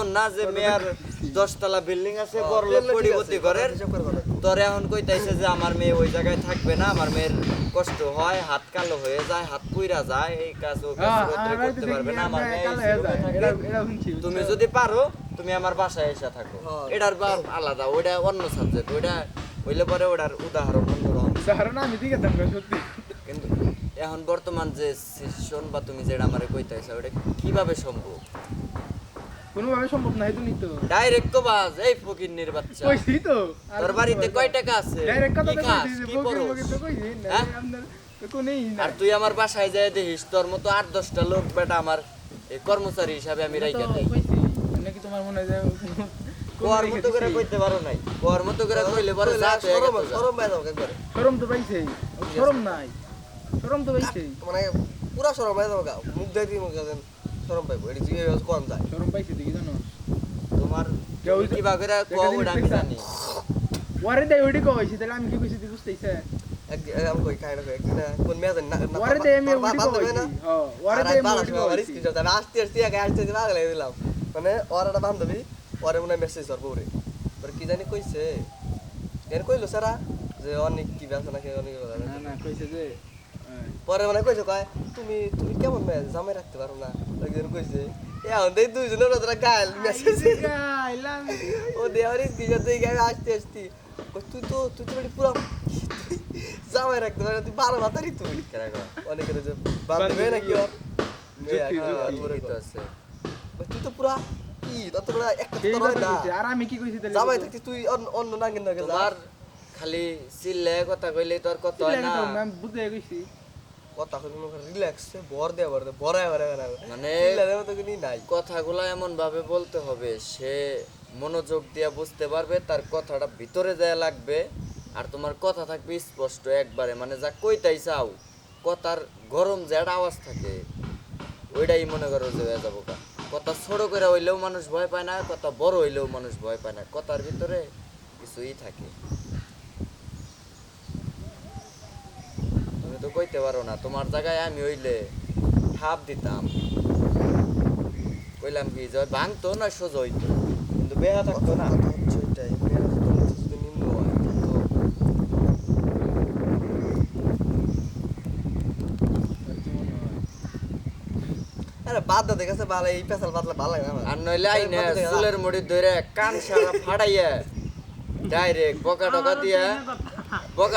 এমন না যে মেয়ার দশতলা বিল্ডিং আছে বড় লোক কোটিপতি ঘরের। তোর এখন কইতাইছে যে আমার মেয়ে ওই জায়গায় থাকবে না আমার মেয়ের কষ্ট হয় হাত কালো হয়ে যায় হাত পুইরা যায় এই কাজ ও কাজ করতে পারবে না আমার মেয়ে তুমি যদি পারো তুমি আমার বাসায় এসে থাকো। এটার বা আলাদা ওইটা অন্য সাবজেক্ট ওইটা হইলে পরে ওটার উদাহরণ অন্যরকম ধারণা আমি দিকে সত্যি। কিন্তু এখন বর্তমান যে সিচুয়েশন বা তুমি যেটা আমারে কইতাইছো ওটা কীভাবে সম্ভব? কোনোভাবে সম্ভব না হেতু নিত ডাইরেক্ট তো বাস এই ফকিন্নির বাচ্চা। কইছি তো। তোর বাড়িতে কয় টাকা আছে? ডাইরেক্ট কথা তো কইছি কি বকির তো কইছি না হ্যাঁ? আপনার কোনেই না আর তুই আমার বাসায় যায় দেখিস তোর মতো আট দশটা লোক বেটা আমার এই কর্মচারী হিসাবে আমি রাইখা তো দেই। নাকি তোমার মনে হয় কোয়ার মতো করে কইতে পারো নাই। কোয়ার মতো করে কইলে পরে তো যা। সরম পাই যাব একবারে। শরম তো পাইছেই শরম নাই শরম তো পাইছেই মানে পুরা সরম পাই গা মুখ দেয় মুখ দেন সরম পাইবো এটি জিগে কম যায় শরম পাইছে দেখি জানো তোমার কেউ তুমি কিবা করে কোয়া ওটা আমি জানি। ওয়ারে ওইটি কইছি তাহলে আমি কি কইছি তুই বুঝতেইছে মানে ওর একটা বান্ধবী ওরে মনে মেসেজ ওর বউরে ওর। কি জানি কইছে। এর কইলো সারা যে অনেক কি ব্যবসা নাকি অনেক না না কইছে যে। পরে মানে কইছে কয় তুমি তুমি কেমন জামাই রাখতে পারো না। কইছে এখন দেই দুইজনের ওরা গাল মেসেজ ও দেওয়ারি দিকে তুই গায়ে আসতে তুই তো তুই তো পুরো জামাই রাখতে পারো তুই বারো মাতারি তুই? অনেকের যে বান্ধবী নাকি। তুই তো পুরা কি তত বড় একটা সেই তোর কথা না কইছে আর আমি কি কইছি জামাই থাকতে তুই অন্য- অন্য নাঙ্গের নাকি খালি চিল্লে কথা কইলে তোর হয় না বুঝতে কইছি কথা কই রিল্যাক্স ভর দে ভর দে ভরায় ভরায় ভরায় মানে মতো কিছু নাই। কথাগুলো এমন ভাবে বলতে হবে সে মনোযোগ দিয়ে বুঝতে পারবে তার কথাটা ভিতরে যায় লাগবে আর তোমার কথা থাকবে স্পষ্ট একবারে। মানে যা কইতাই চাও কথার গরম যে একটা আওয়াজ থাকে ওইটাই মনে করো যে হয়ে যাব কা। কথা ছোট করে হইলেও মানুষ ভয় পায় না কথা বড় হইলেও মানুষ ভয় পায় না কথার ভিতরে কিছুই থাকে। তো কইতে পারো না তোমার জায়গায় আমি হইলে ঠাপ দিতাম। কইলাম কি যে ভাঙতো না সোজা হইতো? কিন্তু বেহা থাকতো না। নিম্ন হয় আরে বাদ দে দেখেছে? ভালো এই পেশাল বাদলা ভালো লাগে না আর নইলে চুলের মুড়ি ধরে কান সারা ফাড়াইয়া ডাইরেক্ট বকা টকা দিয়া কথা।